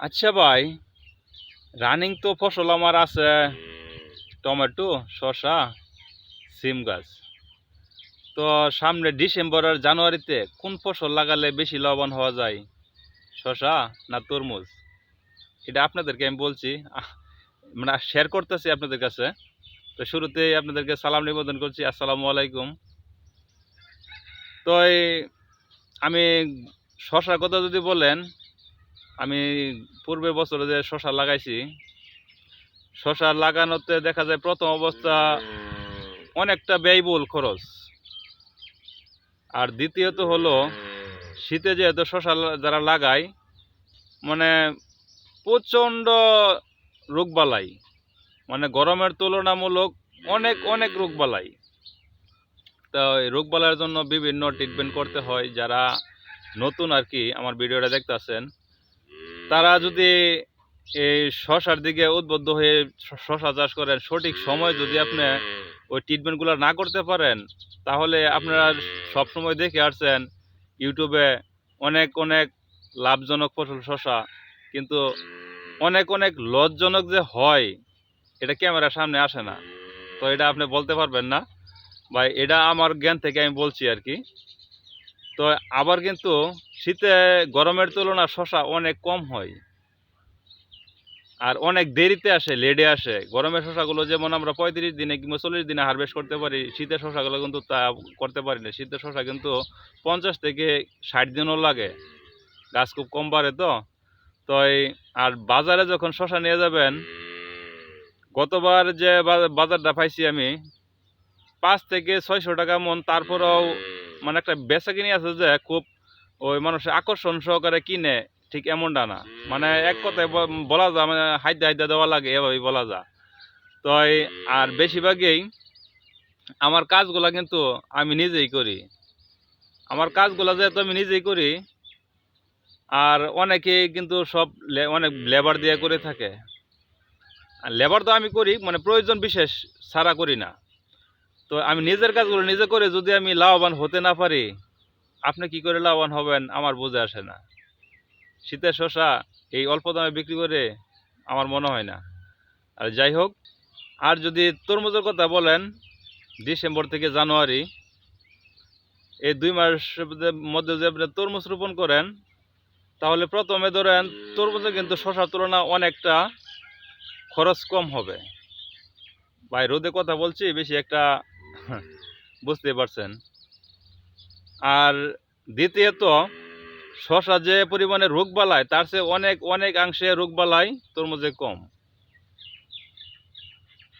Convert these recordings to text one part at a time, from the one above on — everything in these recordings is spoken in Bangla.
আচ্ছা ভাই রানিং তো ফসল আমার আছে। টমেটো, শসা, সিম গাছ। তো সামনে ডিসেম্বর আর জানুয়ারিতে কোন ফসল লাগালে বেশি লাভবান হওয়া যায়? শসা না তরমুজ? এটা আপনাদেরকে আমি বলছি। মানে শেয়ার করতেছি আপনাদের কাছে। তো শুরুতেই আপনাদেরকে সালাম নিবেদন করছি। আসসালামু আলাইকুম। তো আমি শশার কথা যদি বলেন আমি পূর্বে বছরে যে শশা লাগাইছি, শশা লাগানোতে দেখা যায় প্রথম অবস্থা অনেকটা ব্যয়বহুল খরচ। আর দ্বিতীয়ত হলো, শীতে যেহেতু শশা যারা লাগায় মানে প্রচণ্ড রোগবালাই মানে গরমের তুলনামূলক অনেক অনেক রোগবালাই। তো এই রোগবালাইয়ের জন্য বিভিন্ন ট্রিটমেন্ট করতে হয়, যারা নতুন আর কি আমার ভিডিওটা দেখতেছেন। তারা যদি এই শশার দিকে উদ্বুদ্ধ হয়ে শশা চাষ করেন, সঠিক সময় যদি আপনি ওই ট্রিটমেন্টগুলো না করতে পারেন, তাহলে আপনারা সবসময় দেখে আসছেন ইউটিউবে অনেক অনেক লাভজনক ফসল শশা, কিন্তু অনেক অনেক লজ্জনক যে হয়, এটা ক্যামেরার সামনে আসে না। তো এটা আপনি বলতে পারবেন না। বা এটা আমার জ্ঞান থেকে আমি বলছি আর কি। তো আবার কিন্তু শীতে গরমের তুলনা শশা অনেক কম হয়। আর অনেক দেরিতে আসে লেডে আসে। গরমের শশাগুলো যেমন আমরা পঁয়ত্রিশ দিনে কিংবা চল্লিশ দিনে হারভেস্ট করতে পারি শীতের শশাগুলো কিন্তু তা করতে পারি না। শীতের শশা কিন্তু পঞ্চাশ থেকে ষাট দিনও লাগে। গাছ খুব কম বাড়ে তো। তো আর বাজারে যখন শশা নিয়ে যাবেন, গতবার যে বাজারটা পাইছি আমি, পাঁচ থেকে ছয়শো টাকা মন, তারপরেও মানে একটা বেচা কিনে আছে যে খুব ওই মানুষের আকর্ষণ সহকারে কিনে ঠিক এমনটা না। মানে এক কথায় বলা যায় মানে হাইদা হাইদা দেওয়া লাগে এভাবেই বলা যায়। তো আর বেশিরভাগই আমার কাজগুলা কিন্তু আমি নিজেই করি। আমার কাজগুলা যেহেতু আমি নিজেই করি আর অনেকেই কিন্তু সব অনেক লেবার দিয়ে করে থাকে। আর লেবার তো আমি করি মানে প্রয়োজন বিশেষ ছাড়া করি না। তো আমি নিজের কাজগুলো নিজে করে যদি আমি লাভবান হতে না পারি, আপনি কি করে লাভবান হবেন আমার বুঝে আসে না। শীতের শসা, এই অল্প দামে বিক্রি করে আমার মনে হয় না। আর যাই হোক, আর যদি তরমুজের কথা বলেন, ডিসেম্বর থেকে জানুয়ারি, এই দুই মাসের মধ্যে যদি আপনি তরমুজ রোপণ করেন, তাহলে প্রথমে ধরেন তরমুজে কিন্তু শশার তুলনা অনেকটা খরচ কম হবে। ভাই, রোদে কথা বলছি, বেশি একটা বুঝতে পারছেন। আর দ্বিতীয়ত, শশা যে পরিমাণে রোগ বালায়, তার চেয়ে অনেক অনেক অংশে রোগ বালাই তরমুজে কম।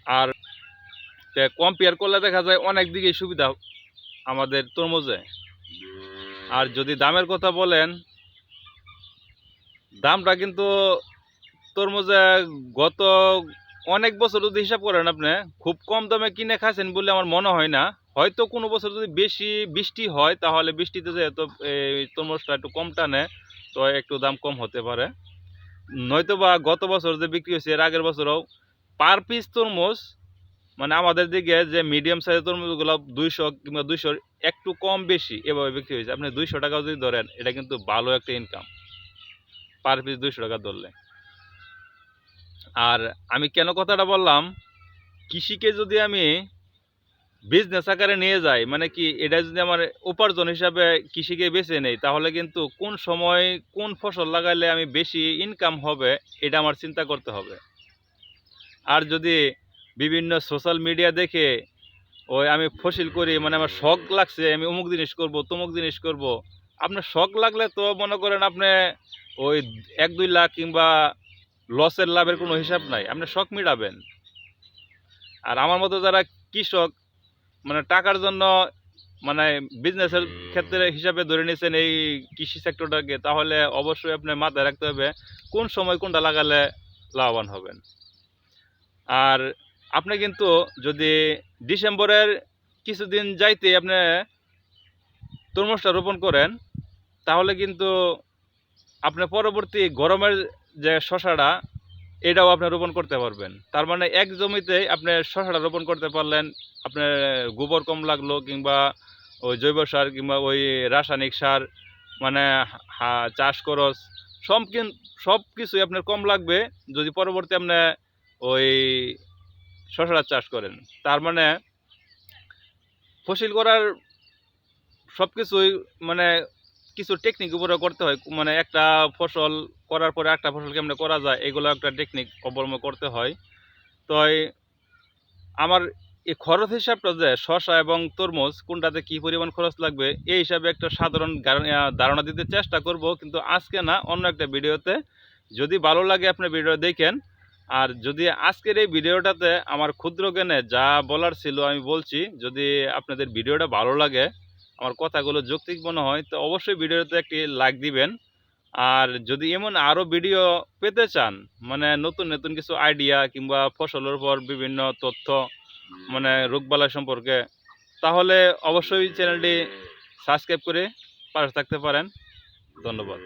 আর কম্পেয়ার করলে দেখা যায় অনেক দিকেই সুবিধা আমাদের তরমুজে। আর যদি দামের কথা বলেন, দামটা কিন্তু তরমুজে গত অনেক বছর যদি হিসাব করেন আপনি, খুব কম দামে কিনে খাচ্ছেন বলে আমার মনে হয় না। হয়তো কোনো বছর যদি বেশি বৃষ্টি হয়, তাহলে বৃষ্টিতে যেহেতু তরমুজটা একটু কম টানে, তো একটু দাম কম হতে পারে। নয়তো বা গত বছর যে বিক্রি হয়েছে, এর আগের বছরও পার পিস তরমুজ মানে আমাদের দিকে যে মিডিয়াম সাইজের তরমুজগুলো দুইশো কিংবা দুইশোর একটু কম বেশি এভাবে বিক্রি হয়েছে। আপনি দুইশো টাকা যদি ধরেন, এটা কিন্তু ভালো একটা ইনকাম পার পিস দুইশো টাকা ধরলে। আর আমি কেন কথাটা বললাম? কৃষিকে যদি আমি বিজনেস আকারে নিয়ে যাই মানে কি এটা যদি আমার উপার্জন হিসাবে কৃষিকে বেছে নেই, তাহলে কিন্তু কোন সময় কোন ফসল লাগাইলে আমি বেশি ইনকাম হবে, এটা আমার চিন্তা করতে হবে। আর যদি বিভিন্ন সোশ্যাল মিডিয়া দেখে, ওই আমি ফসিল করি মানে আমার শখ লাগছে, আমি অমুক জিনিস করব, তমুক জিনিস করব, আপনার শখ লাগলে তো মনে করেন আপনি ওই এক দুই লাখ কিংবা লসের লাভের কোনো হিসাব নাই। আপনি শখ মিটাবেন। আর আমার মতো যারা কৃষক মানে টাকার জন্য মানে বিজনেসের ক্ষেত্রে হিসাবে ধরে নিয়েছেন এই কৃষি সেক্টরটাকে তাহলে অবশ্যই আপনি মাথায় রাখতে হবে কোন সময় কোনটা লাগালে লাভবান হবেন। আর আপনি কিন্তু যদি ডিসেম্বরের কিছুদিন যাইতে আপনি তরমুজটা রোপণ করেন তাহলে কিন্তু আপনি পরবর্তী গরমের যে শশাটা, এটাও আপনি রোপণ করতে পারবেন। তার মানে এক জমিতে আপনি শশাটা রোপণ করতে পারলেন আপনার গোবর কম লাগল কিংবা ওই জৈব সার কিংবা ওই রাসায়নিক সার মানে চাষ খরচ, সব সব কিছুই আপনার কম লাগবে যদি পরবর্তী আপনি ওই শশার চাষ করেন। তার মানে ফসিল করার সব কিছুই মানে কিছু টেকনিক উপরে করতে হয়। মানে একটা ফসল করার পরে একটা ফসল কেমনে করা যায়, এগুলো একটা টেকনিক অবলম্বন করতে হয়। তো আমার এই খরচ হিসাবটা যে শসা এবং তরমুজ, কোনটাতে কি পরিমাণ খরচ লাগবে, এই হিসাবে একটা সাধারণ ধারণা দিতে চেষ্টা করব। কিন্তু আজকে না, অন্য একটা ভিডিওতে যদি ভালো লাগে আপনি ভিডিও দেখেন। আর যদি আজকের এই ভিডিওটাতে আমার ক্ষুদ্র জ্ঞানে যা বলার ছিল আমি বলছি, যদি আপনাদের ভিডিওটা ভালো লাগে আমার কথাগুলো যৌক্তিক মনে হয় তো অবশ্যই ভিডিওতে একটি লাইক দিবেন। আর যদি এমন আরও ভিডিও পেতে চান মানে নতুন নতুন কিছু আইডিয়া কিংবা ফসলের উপর বিভিন্ন তথ্য মানে রোগবালাই সম্পর্কে তাহলে অবশ্যই চ্যানেলটি সাবস্ক্রাইব করে পাশে থাকতে পারেন। ধন্যবাদ।